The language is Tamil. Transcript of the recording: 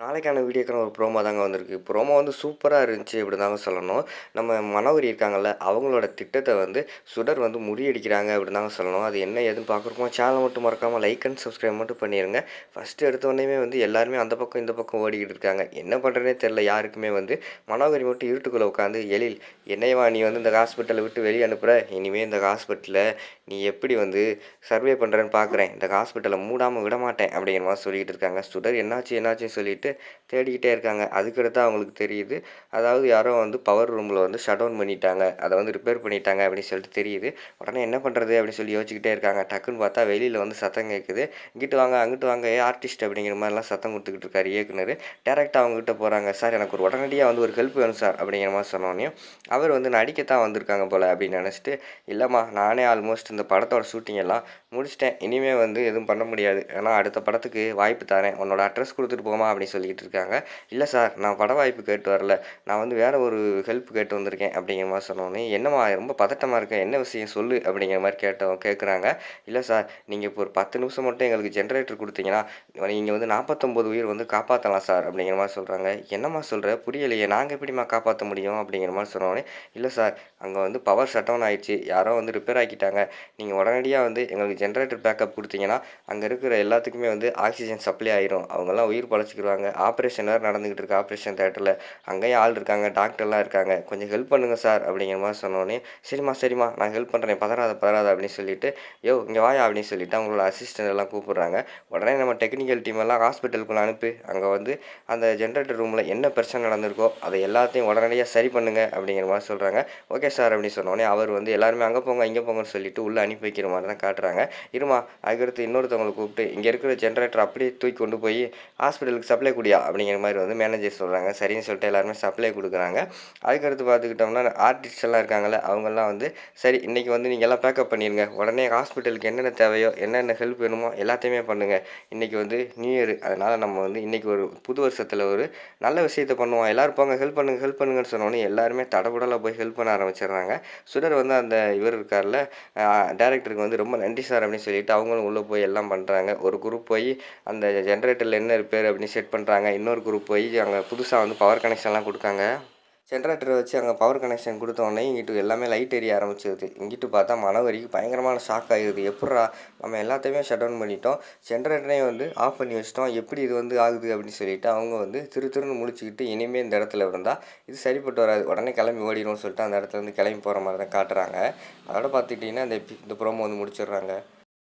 நாளைக்கான வீடியோக்கான ஒரு ப்ரோமோ தாங்க வந்திருக்கு. ப்ரோமோ வந்து சூப்பராக இருந்துச்சு இப்படி தாங்க சொல்லணும். நம்ம மனோகரி இருக்காங்கல்ல அவங்களோட திட்டத்தை வந்து சுடர் வந்து முறியடிக்கிறாங்க அப்படி தாங்க சொல்லணும். அது என்ன ஏதுன்னு பார்க்குறோமோ சேனல் மட்டும் மறக்காமல் லைக் அண்ட் சப்ஸ்கிரைப் மட்டும் பண்ணிடுங்க ஃபஸ்ட்டு எடுத்தோடனே வந்து எல்லாருமே அந்த பக்கம் இந்த பக்கம் ஓடிக்கிட்டு இருக்காங்க. என்ன பண்ணுறேனே தெரில யாருக்குமே வந்து மனோகரி மட்டும் இருட்டுக்குள்ளே உட்காந்து எழில் என்னையவா நீ வந்து இந்த ஹாஸ்பிட்டலை விட்டு வெளியே அனுப்புகிற இனிமேல் இந்த ஹாஸ்பிட்டலில் நீ எப்படி வந்து சர்வே பண்ணுறேன்னு பார்க்குறேன் இந்த ஹாஸ்பிட்டலை மூடாமல் விட மாட்டேன். அப்படிங்கிற மாதிரி சொல்லிக்கிட்டு இருக்காங்க. சுடர் என்னாச்சு என்னாச்சுன்னு சொல்லிட்டு தேடிக்கிட்டே இருக்காங்க. அதுக்கடுத்து அவங்களுக்கு தெரியுது. அதாவது யாரோ வந்து பவர் ரூமில் வந்து ஷட் டவுன் பண்ணிட்டாங்க. அதை வந்து ரிப்பேர் பண்ணிட்டாங்க அப்படின்னு சொல்லிட்டு தெரியுது. உடனே என்ன பண்ணுறது அப்படின்னு சொல்லி யோசிச்சுக்கிட்டே இருக்காங்க. டக்குன்னு பார்த்தா வெளியில் வந்து சத்தம் கேட்குது இங்கிட்டு வாங்க அங்கிட்டு வாங்க ஏ ஆர்டிஸ்ட் அப்படிங்கிற மாதிரிலாம் சத்தம் கொடுத்துக்கிட்டு இருக்காரு இயக்குனர். டேரெக்டாக அவங்ககிட்ட போகிறாங்க சார் எனக்கு ஒரு உடனடியாக வந்து ஒரு ஹெல்ப் வேணும் சார் அப்படிங்கிற மாதிரி சொன்னோன்னே அவர் வந்து நடிக்கத்தான் வந்திருக்காங்க போல் அப்படின்னு நினச்சிட்டு இல்லைம்மா நானே ஆல்மோஸ்ட் இந்த படத்தோட ஷூட்டிங் எல்லாம் முடிச்சிட்டேன். இனிமேல் வந்து எதுவும் பண்ண முடியாது. ஏன்னா அடுத்த படத்துக்கு வாய்ப்பு தரேன். உன்னோட அட்ரஸ் கொடுத்துட்டு போமா அப்படின்னு சொல்லிக்கிட்டு இருக்காங்க. இல்லை சார் நான் பட வாய்ப்பு கேட்டு வரல. நான் வந்து வேறு ஒரு ஹெல்ப் கேட்டு வந்திருக்கேன் அப்படிங்கிற மாதிரி சொன்னோன்னே என்னம்மா ரொம்ப பதட்டமாக இருக்கேன் என்ன விஷயம்? சொல்லு அப்படிங்கிற மாதிரி கேட்டோம் கேட்குறாங்க இல்லை சார் நீங்கள் இப்போ ஒரு பத்து நிமிஷம் மட்டும் எங்களுக்கு ஜென்ரேட்டர் கொடுத்தீங்கன்னா நீங்கள் வந்து நாற்பத்தொம்போது உயிர் வந்து காப்பாற்றலாம் சார் அப்படிங்கிற மாதிரி சொல்கிறாங்க என்னம்மா சொல்கிற புரியலையே. நாங்கள் எப்படிம்மா காப்பாற்ற முடியும் அப்படிங்கிற மாதிரி சொன்னோடனே இல்லை சார் அங்கே வந்து பவர் ஷட் டவுன் ஆயிடுச்சு. யாரோ வந்து ரிப்பேர் ஆக்கிட்டாங்க. நீங்கள் உடனடியாக வந்து எங்களுக்கு ஜென்ரேட்டர் பேக்கப் கொடுத்தீங்கன்னா அங்கே இருக்கிற எல்லாத்துக்குமே வந்து ஆக்சிஜன் சப்ளை ஆயிரும். அவங்கெல்லாம் உயிர் பழச்சிக்கிடுவாங்க ஆப்ரேஷன் வேறு நடந்துக்கிட்டு இருக்கு. ஆப்ரேஷன் தேட்டரில் அங்கேயும் ஆள் இருக்காங்க. டாக்டர்லாம் இருக்காங்க. கொஞ்சம் ஹெல்ப் பண்ணுங்கள் சார் அப்படிங்கிற மாதிரி சொன்னோன்னே சரிம்மா சரிம்மா நான் ஹெல்ப் பண்ணுறேன் பதறாத பதறாத அப்படின்னு சொல்லிட்டு யோ இங்கே வாயா அப்படின்னு சொல்லிட்டு அவங்களோட அசிஸ்டன்ட் எல்லாம் கூப்பிட்றாங்க. உடனே நம்ம டெக்னிக்கல் டீம் எல்லாம் ஹாஸ்பிட்டலுக்குள்ள அனுப்பி. அங்கே வந்து அந்த ஜென்ரேட்டர் ரூமில் என்ன பிரச்சனை நடந்திருக்கோ அதை எல்லாத்தையும் உடனடியாக சரி பண்ணுங்க அப்படிங்கிற மாதிரி சொல்கிறாங்க ஓகே சார் அப்படின்னு சொன்னோடனே அவர் வந்து எல்லாருமே அங்கே போங்க இங்கே போங்கன்னு சொல்லிட்டு உள்ளே அனுப்பி வைக்கிற மாதிரி தான் காட்டுறாங்க. இருமா அதுக்கடுத்து இன்னொருத்தவங்களை கூப்பிட்டு இங்கே இருக்கிற ஜென்ரேட்டர் அப்படியே தூக்கி கொண்டு போய் ஹாஸ்பிட்டலுக்கு சப்ளை குடியா அப்படிங்கிற மாதிரி வந்து மேனேஜர் சொல்கிறாங்க சரின்னு சொல்லிட்டு எல்லாருமே சப்ளை கொடுக்குறாங்க. அதுக்கடுத்து பார்த்துக்கிட்டோம்னா ஆர்டிஸ்ட் எல்லாம் இருக்காங்கல்ல அவங்கெல்லாம் வந்து சரி இன்றைக்கி வந்து நீங்கள் எல்லாம் பேக்கப் பண்ணிடுங்க உடனே ஹாஸ்பிட்டலுக்கு என்னென்ன தேவையோ என்னென்ன ஹெல்ப் வேணுமோ எல்லாத்தையுமே பண்ணுங்கள் இன்றைக்கி வந்து நியூ இயர் அதனால் நம்ம வந்து இன்றைக்கி ஒரு புது வருஷத்தில் ஒரு நல்ல விஷயத்த பண்ணுவோம். எல்லோரும் போங்க ஹெல்ப் பண்ணுங்கள் ஹெல்ப் பண்ணுங்கன்னு சொன்னோன்னே எல்லாருமே தடபுடலாக போய் ஹெல்ப் பண்ண ஆரம்பிச்சிடுறாங்க. சுடர் வந்து அந்த இவர் இருக்கார்ல டேரக்டருக்கு வந்து ரொம்ப நன்றி சார் அப்படின்னு சொல்லிட்டு அவங்களும் உள்ளே போய் எல்லாம் பண்ணுறாங்க ஒரு குரூப் போய் அந்த ஜென்ரேட்டரில் என்ன ரிப்பேர் அப்படின்னு செட் பண்ணுறாங்க பண்ணுறாங்க இன்னொரு குரூப் போய் அங்கே புதுசாக வந்து பவர் கனெக்ஷன்லாம் கொடுக்காங்க. ஜென்ரேட்டரை வச்சு அங்கே பவர் கனெக்ஷன் கொடுத்தோடனே இங்கிட்டு எல்லாமே லைட் எரிய ஆரம்பிச்சிருது. இங்கிட்டு பார்த்தா மனவரிக்கு பயங்கரமான ஷாக் ஆகிடுது எப்பட்றா நம்ம எல்லாத்தையுமே ஷட் டவுன் பண்ணிட்டோம். ஜென்ரேட்டரையும் வந்து ஆஃப் பண்ணி வச்சிட்டோம். எப்படி இது வந்து ஆகுது அப்படின்னு சொல்லிட்டு அவங்க வந்து திரு திருன்னு முடிச்சுக்கிட்டு இனிமேல் இந்த இடத்துல இருந்தால் இது சரிப்பட்டு வராது. உடனே கிளம்பி ஓடிடும்னு சொல்லிட்டு அந்த இடத்துல இருந்து கிளம்பி போகிற மாதிரி தான் காட்டுறாங்க. அதோட பார்த்துக்கிட்டிங்கன்னா இந்த இந்த ப்ரோமோ வந்து முடிச்சிடுறாங்க.